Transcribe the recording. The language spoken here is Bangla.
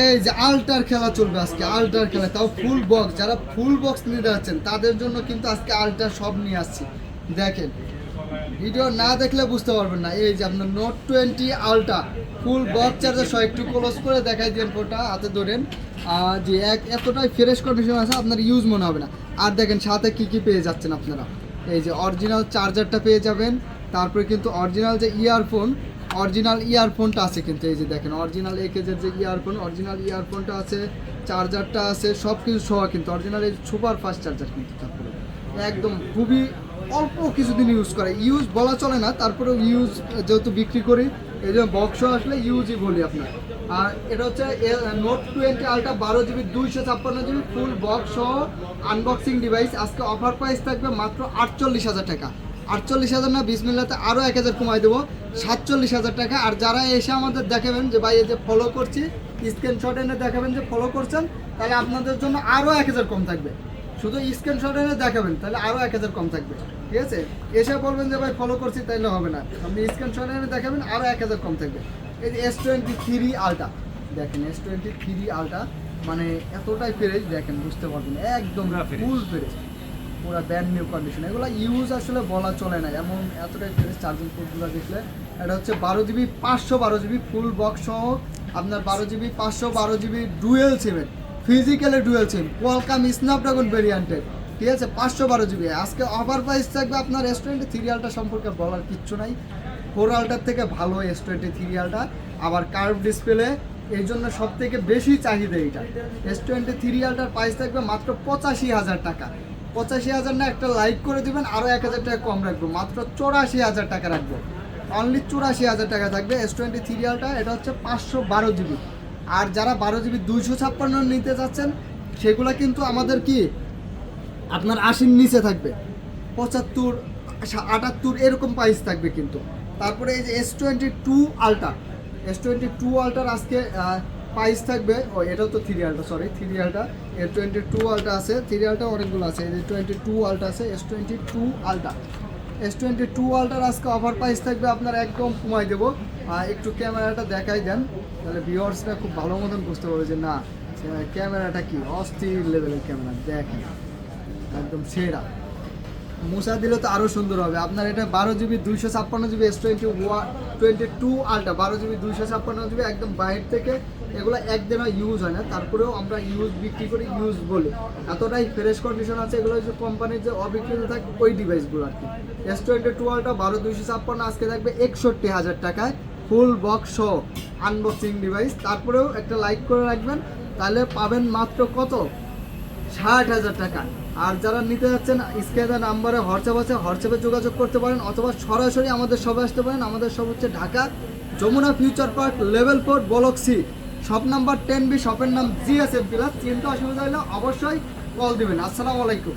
এই যে আল্টার খেলা চলবে আজকে, আল্টার খেলা। তাও ফুল বক্স যারা ফুল বক্স নিতে যাচ্ছেন তাদের জন্য কিন্তু আজকে আল্টার সব নিয়ে আসছি। দেখেন ভিডিও না দেখলে বুঝতে পারবেন না। এই যে আপনার নোট টোয়েন্টি আলটা ফুল বক্স চার্জার সহ একটু ক্লোজ করে দেখাই দিন ফোনটা হাতে ধরেন। আর যে এক, এতটাই ফ্রেশ কন্ডিশন আছে, আপনার ইউজ মনে হবে না। আর দেখেন, সাথে কি কি পেয়ে যাচ্ছেন আপনারা? এই যে অরিজিনাল চার্জারটা পেয়ে যাবেন। তারপরে কিন্তু অরিজিনাল যে ইয়ারফোন অরিজিনাল ইয়ারফোনটা আছে কিন্তু এই যে দেখেন, অরিজিনাল একেজের যে ইয়ারফোন, অরিজিনাল ইয়ারফোনটা আছে, চার্জারটা আছে সব কিছু সহ কিন্তু অরিজিনাল এই সুপার ফাস্ট চার্জার কিন্তু তারপরে একদম খুবই অল্প কিছুদিন ইউজ করে। ইউজ বলা চলে না, তারপরেও ইউজ যেহেতু বিক্রি করি, এই জন্য বক্স আসলে ইউজই বলি আপনার। আর এটা হচ্ছে নোট টোয়েন্টি আলটা বারো জিবি দুইশো ছাপ্পান্ন জিবি ফুল বক্স সহ আনবক্সিং ডিভাইস আজকে অফার প্রাইস থাকবে মাত্র আটচল্লিশ হাজার টাকা। আটচল্লিশ হাজার না বিশ মিনিটে আরও এক হাজার কমাই দেবো। সাতচল্লিশ হাজার টাকা। আর যারা এসে আমাদের দেখাবেন যে ভাই এই যে ফলো করছি স্ক্রিনশট এনে দেখাবেন যে ফলো করছেন তাহলে আপনাদের জন্য আরও এক হাজার কম থাকবে। শুধু স্ক্রিনশট এনে দেখাবেন তাহলে আরও এক হাজার কম থাকবে। ঠিক আছে? এসে বলবেন যে ভাই ফলো করছি তাইলে হবে না। আপনি স্ক্রিনশট এনে দেখাবেন আরও এক হাজার কম থাকবে। এই যে এস টোয়েন্টি থ্রি আলটা দেখেন এস টোয়েন্টি থ্রি আলটা মানে এতটাই ফ্রেশ দেখেন বুঝতে পারবেন একদম ফুল ফ্রেশ পুরো ব্যান্ড নিউ কন্ডিশন এগুলো ইউজ আসলে বলা চলে না। এমন ফ্রেশ চার্জিং পোর্টগুলো দেখলে। এটা হচ্ছে বারো জিবি পাঁচশো বারো জিবি ফুল বক্স সহ আপনার বারো জিবি পাঁচশো বারো জিবি ডুয়েল সিমের physically dual SIM Qualcomm Snapdragon ভেরিয়েন্টের ঠিক আছে? পাঁচশো বারো জিবি আজকে অফার প্রাইস থাকবে আপনার এস টোয়েন্টি থ্রি আলটা সম্পর্কে বলার কিচ্ছু নাই। ফোর আলটার থেকে ভালো এস টোয়েন্টি থ্রি আলটা আবার কার্ভ ডিসপ্লে এই জন্য সব থেকে বেশি চাহিদা এটা এস টোয়েন্টি থ্রি আলটার প্রাইস থাকবে মাত্র পঁচাশি হাজার টাকা। পঁচাশি হাজার না একটা লাইক করে দিবেন আরও এক হাজার টাকা কম রাখব। মাত্র চৌরাশি হাজার টাকা রাখব। অনলি চুরাশি হাজার টাকা থাকবে এস টোয়েন্টি থ্রি আলটা এটা হচ্ছে পাঁচশো বারো জিবি। আর যারা বারো জিবি দুইশো ছাপ্পান্ন নিতে চাচ্ছেন, সেগুলো কিন্তু আমাদের কি? আপনার আশির নিচে থাকবে। পঁচাত্তর, আটাত্তর এরকম প্রাইস থাকবে কিন্তু। তারপরে এই যে S twenty two ultra S twenty two আলটার আজকে প্রাইস থাকবে, ও, এটাও তো থ্রি আলটা সরি থ্রি আলটা এর টোয়েন্টি টু আলটা আছে থ্রি আলটা অনেকগুলো আছে যে টোয়েন্টি টু আলটা আছে S twenty two ultra S twenty two আলটার আজকে অফার প্রাইস থাকবে আপনার একদম কমাই দেবো। আর একটু ক্যামেরাটা দেখাই দেন, তাহলে ভিউয়ার্সরা খুব ভালো মতন বুঝতে পারবে যে না, ক্যামেরাটা কি? অস্থির লেভেলের ক্যামেরা, দেখেন, একদম সেরা। মুসা দিলে তো আরও সুন্দর হবে। আপনার এটা বারো জিবি দুইশো ছাপ্পান্ন GB S twenty one twenty two ultra বারো জিবি দুইশো ছাপ্পান্ন জিবি একদম বাইরে থেকে। এগুলো একদিনও ইউজ হয় না, তারপরেও আমরা ইউজ বিক্রি করি ইউজ বলি। এতটাই ফ্রেশ কন্ডিশন আছে, এগুলো যে কোম্পানির যে অবিক্রিত থাকে ওই ডিভাইসগুলো আর কি। এস টোয়েন্টি টু আলটা বারো দুইশো ছাপ্পান্ন, আজকে থাকবে একষট্টি হাজার টাকায়। ফুল বক্স সহ আনবক্সিং ডিভাইস তারপরেও একটা লাইক করে রাখবেন, তাহলে পাবেন মাত্র কত? ষাট হাজার টাকা। আর যারা নিতে যাচ্ছেন, স্ক্যানার নাম্বারে হোয়াটসঅ্যাপ আছে, হোয়াটসঅ্যাপে যোগাযোগ করতে পারেন অথবা সরাসরি আমাদের সবে আসতে পারেন। আমাদের সব হচ্ছে Dhaka, Jamuna future park, level four, block C. Shop number ten B, শপের নাম জিএসএম প্লাস চিন্তা অসুবিধা হলে অবশ্যই কল দেবেন। আসসালামু আলাইকুম।